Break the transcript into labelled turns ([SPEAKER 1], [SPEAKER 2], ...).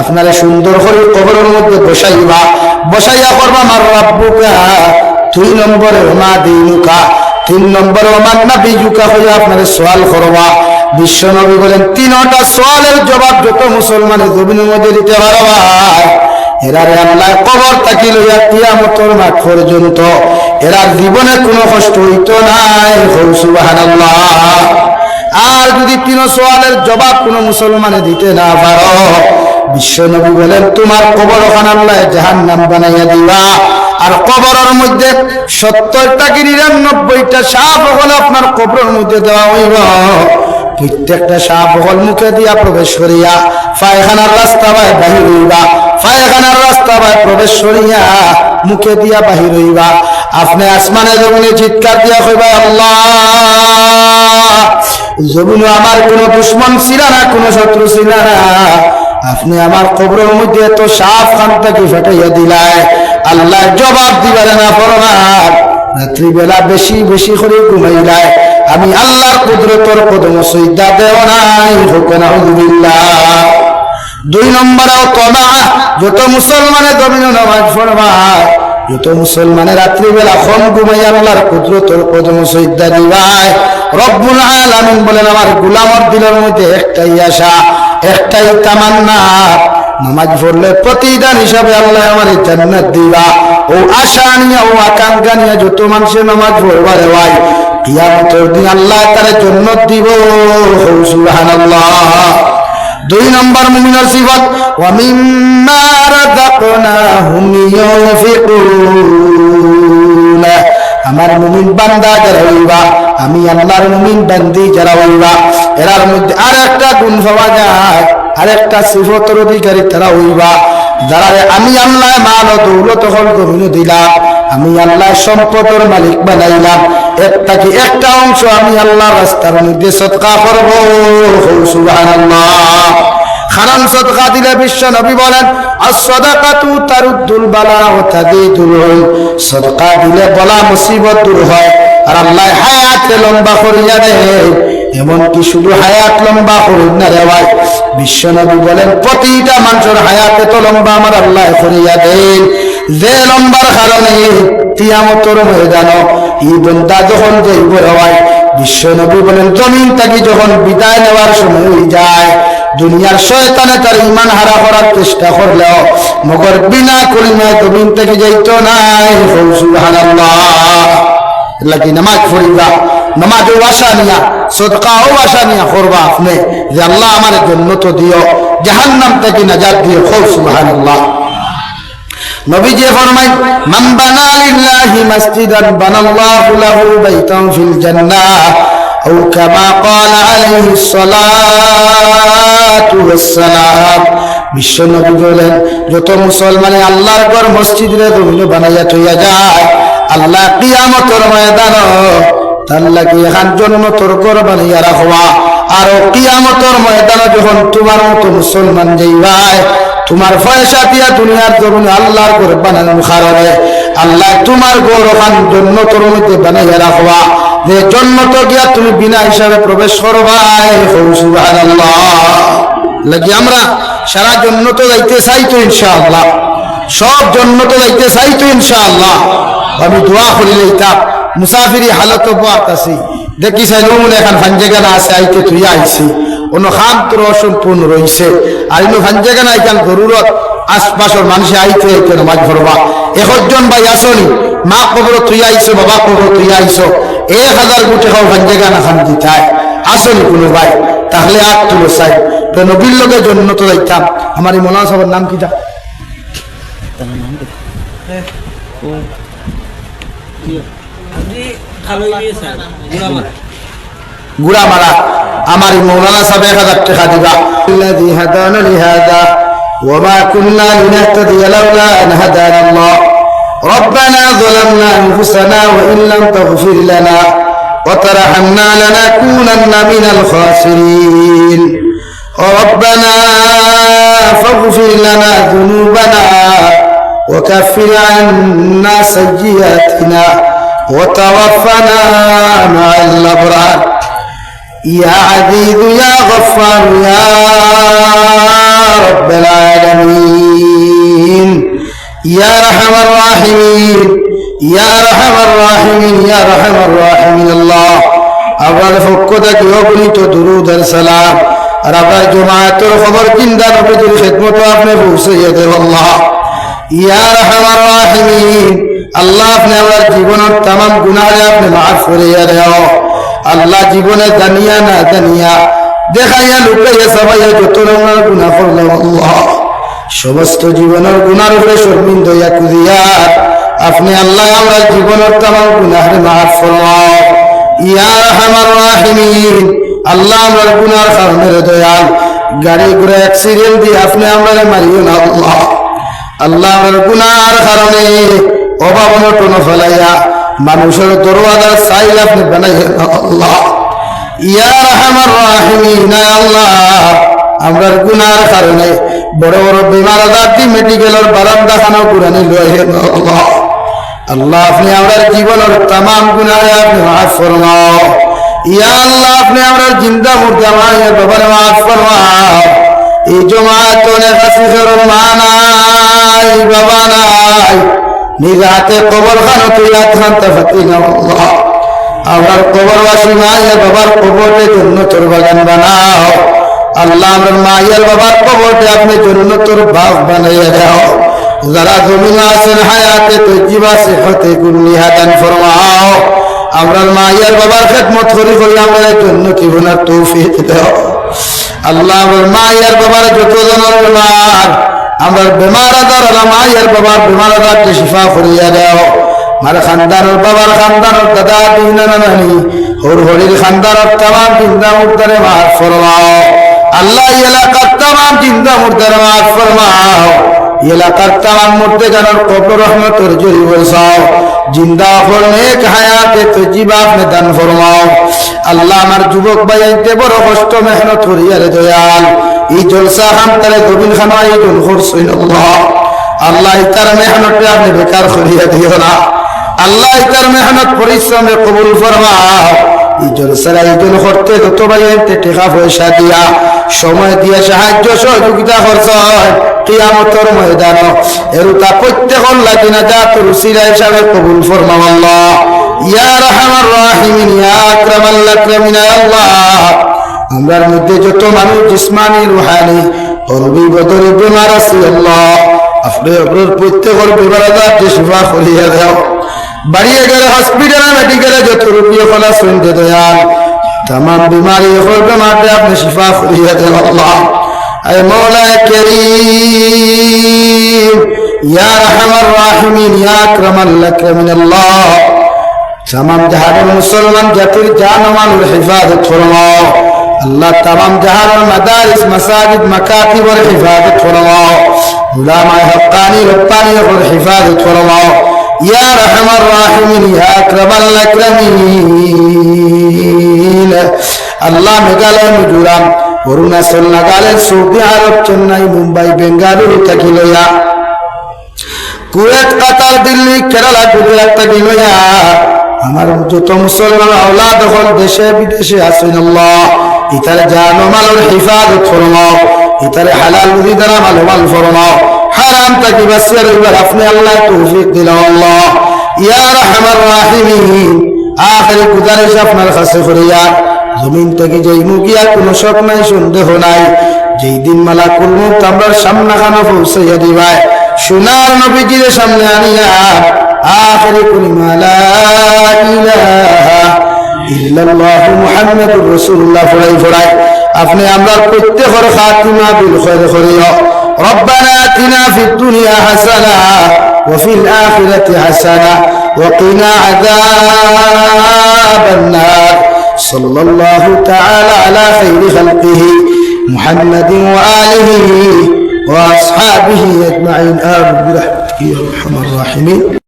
[SPEAKER 1] আপনার সুন্দর করে কবরের মধ্যে বসাইবা। বসাইয়া করবা আমার রাব্বুকা, দুই নম্বরে মা দিনুকা, তিন নম্বরে আমার না বিজুকা হইয়া আপনার সোয়াল করবা। বিশ্ব নবী বলেন, তিনটা সোয়ালের জবাব যত মুসলমানের জমিনের মধ্যে দিতে পারবা। এরারে আল্লাহ কবর তাকি লইয়া কিয়ামতর মাঠ পর্যন্ত এরার জীবনে কোনো কষ্ট হইতো নাই। হৌ সুবহানাল্লাহ। আর যদি তিন সোয়ালের জবাব কোনো মুসলমানে দিতে না পারো বিশ্ব নবী বলেন, তোমার কবর ওখান আল্লাহ জাহান নাম বানাইয়া দিবা। আর কবরের মধ্যে সত্তরটা কি নিরানব্বইটা সাপ হলে আপনার কবরের মধ্যে দেওয়া হইব। প্রত্যেকটা সাপ হল মুখে দিয়া প্রবেশ করিয়া পায়খানার রাস্তা বাহির হইবা। পায়খানার রাস্তা বাই প্রবেশ করিয়া মুখে দিয়া বাহির হইবা। আপনি আসমানে জমিনে চিৎকার দিয়া কইবা, আল্লাহ, জমিন আমার কোন দুশ্মন ছিল না, কোন শত্রু ছিল না। আপনি আমার কবরের মধ্যে এত সাপ খান থেকে ফেটাইয়া দিলায় আল্লাহ জবাব দিবারে না পরমার রাত্রিবেলা বেশি বেশি করে ঘুমাইলায় আমি আল্লাহর কুদরতর কদম সৈদা দেও নাই হোকেন দুই নম্বরেও তমা যত মুসলমানে দমিন নামাজ পড়বায় যত মুসলমানে রাত্রিবেলা খন ঘুমাই আল্লাহর কুদরতর কদম সৈদা দিবায়, রব্বুল আলামিন বলেন, আমার গুলামর দিলের মধ্যে একটাই আশা, একটাই তামান্না, নামাজ পড়লে প্রতিদান হিসাবে আল্লাহ আমার জান্নাত দিবা। ও আশা নিয়ে, ও আকাঙ্ক্ষা নিয়ে যত মানুষের নামাজ পড়বার হয় কিয়ামতের দিন আল্লাহ তার জন্নত দিব, সুবহানাল্লাহ। দুই নম্বর মুমিনের সিফত, ওয়া মিম্মা রাযাকনাহুম ইউনফিকুন আমার মুমিন বান্দা যারা হইবা আমি আল্লাহর মুমিন বান্দি যারা হইবা এরার মধ্যে আর একটা গুণ পাওয়া যায় আর একটা সিফতর অধিকারী তারা হইবা যারা আমি আল্লাহ মাল ও দৌলত হল দিলাম, আমি আল্লাহ সম্পদের মালিক বানাইলাম একটা কি একটা অংশ আমি আল্লাহ রাস্তার মধ্যে সৎকা করব? সুবহানাল্লাহ। সদকা দিলে বিশ্ব নবী বলেন বালা দিলে বলা হয়। দেয়। এমনকি শুধু হায়াত লম্বা করুন না রে ভাই বিশ্ব নবী বলেন, প্রতিটা মানুষের হায়াতে তো লম্বা আমার আল্লাহ করিয়া দেন। যে লম্বার কারণে তিয়ামতর ময়দান ই বন্দা যখন যাইব হয় বিশ্ব বলেন, জমিন থাকি যখন বিদায় নেওয়ার সময় যায়, দুনিয়ার শয়তানে তার ইমান হারা করার চেষ্টা করলেও মগর বিনা কলিমায় জমিন থেকে যাইতো নাই। লাগি নামাজ পড়িবা? নামাজ আশা নিয়া, সদকাও আশা নিয়া করবা আপনি? যে আল্লাহ আমার জন্য তো দিও, জাহান্নাম থেকে নাজাত দিও। খৌ সুবহানাল্লাহ। বিশ্ব নবী বলেন, যত মুসলমানে আল্লাহর পর মসজিদ রে তুমি বানাইয়া থইয়া যায়, আল্লাহ কিয়ামতের ময়দান তার লাগি এখান আর কিয়ামতের ময়দান যখন তোমার মতো মুসলমান যাইবায় তোমার পয়সা দিয়া দুনিয়ার জমিনে আল্লাহর ঘর বানানোর কারণে আল্লাহ তোমার ওখান জন্য তোর মধ্যে বানাইয়া রাখবা। যে জন্মত গিয়া তুমি বিনা হিসাবে প্রবেশ করবাই। লাগি আমরা সারা জন্য তো যাইতে চাই তো ইনশাআল্লাহ। সব জন্য তো যাইতে চাই তো ইনশাআল্লাহ। আমি দোয়া করি লইতাম মুসাফিরি হালত আছি দেখি নমুন এখন ফাঞ্জেগানা আছে, আইতে তুই আইছি তোর অসম্পূর্ণ রয়েছে। আর ইনো ফাঞ্জেগানা এখান জরুরত আশপাশের মানুষে আইতে একজন ভাই আসনি মা কবর তুই আইছো বাবা কবর তুই আইছো। এক হাজার কোটি খাও ভাঞ্জেগা না খান দিতায়। আসনি কোনো ভাই তাহলে আর তুলো চাই তো নবীর লোকের জন্য তো যাইতাম। আমার এই মৌলানা সাহেবের নাম কিটা গুড়া মারা আমার এই মৌলানা সাহেব এক হাজার টাকা দিবা الذي هدانا لهذا وما كنا لنهتدي لولا أن هدانا الله ربنا ظلمنا أنفسنا وإن لم تغفر لنا وترحمنا لنكونن من الخاسرين ربنا فاغفر لنا ذنوبنا وكفر عنا سيئاتنا وتوفنا مع الأبرار يا عزيز يا غفار يا رب العالمين يا رحم الراحمين يا رحم الراحمين يا رحم الراحمين الله আপনার পক্ষ থেকে অগণিত দুরুদের সালাম আর আপনার জমায়েতের খবর চিন্তা নবীদের খেদমত আপনি পৌঁছাইয়া দেব আল্লাহ ইয়া রহমান রাহিমিন আল্লাহ আপনি আমার জীবনের তাম গুনাহে আপনি মাফ করিয়া দেও আল্লাহ জীবনে জানিয়া না জানিয়া দেখাইয়া লুকাইয়া সবাইয়া যত রঙের গুণা করলাম আল্লাহ। সমস্ত জীবনের গুণার উপরে শর্মিন্দ হইয়া কুদিয়া আপনি আল্লাহ আমরা জীবনের তাম গুনাহে মাফ করলাম ইয়া রহমান রাহিমিন আল্লাহ আমার গুনার কারণে দয়াল। গাড়ি ঘুরে অ্যাক্সিডেন্ট দিয়ে আপনি আমরা মারিও না আল্লাহ। আল্লাহ আমার গুনার কারণে অভাব অনটন ফেলাইয়া মানুষের দরওয়াজার সাইল আপনি বানাইয়েন আল্লাহ। ইয়া রহমান রাহিমিন আল্লাহ। আমরার গুনার কারণে বড় বড় বিমার আদাতি মেডিকেলের বারান্দা খানা কুরানি লইয়েন আল্লাহ। আল্লাহ, আপনি আমার জীবনের তাম গুনাহে আপনি মাফ ফরমাও। ইয়া আল্লাহ, আপনি আমার জিন্দা মুর্দা মায়ের বাবার মাফ ফরমাও। এই জমাত অনেক আসিফের মা নাই, বাবা নাই। নিজ হাতে কবর খানো তুই আত্মান্তা ফাতি আল্লাহ। আমার কবরবাসী মায়ের বাবার কবরে জন্য তোর বাগান বানাও। আল্লাহ আমার মায়ের বাবার কবরটা আপনি জন্য তোর বাপ বানাইয়া দাও। যারা জমিন আছেন হায়াতে তো জীবা সেফতে কুল্লি হাদান ফরমাও। আমরা মায়ের বাবার খেদমত করি করি আমরা জন্য কি বোনার তৌফিক দাও। আল্লাহ আমার মায়ের বাবার যত জনের বেমার আমার বেমার আদার মায়ের বাবার বেমার আদারকে শিফা করিয়া দাও। মার খানদানোর বাবার খানদানোর দাদা দিন নানি হর হরির খানদানোর তামাম চিন্তা মুর্দারে মাফ ফরমাও। আল্লাহ এলাকার তামাম চিন্তা মুর্দারে মাফ ফরমাও। এলাকার তামাম মূর্তে জানার কবর রহমতের জরি বসাও জিন্দা ফল নেক হায়াতে তো জীবা আপনি দান ফরমাও। আল্লাহ আমার যুবক ভাইতে বড় কষ্ট মেহনত করিয়া রে দয়াল এই জলসা খান তালে গোবিন খানা এই জল করছেন আল্লাহ। ইতার মেহনতে আপনি বেকার করিয়া দিও না। আল্লাহ ইতার মেহনত পরিশ্রমে কবুল ফরমাও। এই জলসার আয়োজন করতে যত ভাইতে টেকা পয়সা দিয়া, সময় দিয়া সাহায্য সহযোগিতা করছ কিয়ামতর ময়দান এরুতা প্রত্যেকর লাগি না যা তোর সিরা হিসাবে কবুল ফরমাও আল্লাহ। ইয়া রহমান রাহিমিন, ইয়া আকরামাল আকরামিন আল্লাহ। আমরার মধ্যে যত মানুষ জিসমানি, রুহানি হরবি বদরি বেমার আছে, আল্লাহ। আপনি আপনার প্রত্যেকের বেমার আজার শিফা করিয়া দাও। বাড়িয়ে গেলে হসপিটালে মেডিকেলে যত রুগী ফলা শুনতে দয়াল। তাম বিমারি হল বেমারটা আপনি শিফা করিয়া দেন, আল্লাহ। আয় মৌলা করিম, ইয়া রহমান রাহিমিন, ইয়া আকরামাল আকরামিন আল্লাহ তাম জাহানের মুসলমান জাতির জান মানুর হিফাজত ফরমাও আল্লাহ তাম জাহানের মাদারিস, মাসাজিদ, মাকাতিবর হিফাজত ফরমাও। উলামায়ে হক্কানি রব্বানির হিফাজত ফরমাও। ইয়া রহমান রাহিমিন, ইয়া আকরামাল আকরামিন। আল্লাহ মেঘালয় মিজোরাম অরুণাচল নাগাল্যান্ড সৌদি আরব, চেন্নাই, মুম্বাই, বেঙ্গালুরু থাকি লইয়া। কুয়েত, কাতার, দিল্লি, কেরালা, গুজরাট থাকি লইয়া। আমার যত মুসলমান আওলাদ হল দেশে বিদেশে আছেন আল্লাহ। ইতারে জানো মালের হিফাজত ফরমাও ইতারে হালাল রুজি দ্বারা মালমাল ফরমাও হারাম তাকি বাসিয়ার এবার আপনি আল্লাহ তৌফিক দিলাম আল্লাহ। ইয়া রহমান রাহিমিন। আখের গুজারিশ আপনার কাছে করিয়া জমিন থেকে যেই মুগিয়া কোনো শখ নাই, সন্দেহ নাই। যেই দিন মালা করব তামরার সামনা খানা পৌঁছাইয়া দিবাই সোনার নবীজির সামনে আনিয়া, আখেরি কলিমা লা ইলাহা ইল্লাল্লাহু মুহাম্মাদুর রাসূলুল্লাহ ফরাই ফরাই আপনি আমরা প্রত্যেকের খাতিমা বিল খৈর করিও ربنا آتنا في الدنيا حسنة وفي الآخرة حسنة وقنا عذاب النار صلى الله تعالى على خير خلقه محمد وآله وأصحابه أجمعين آمين برحمتك يا أرحم الراحمين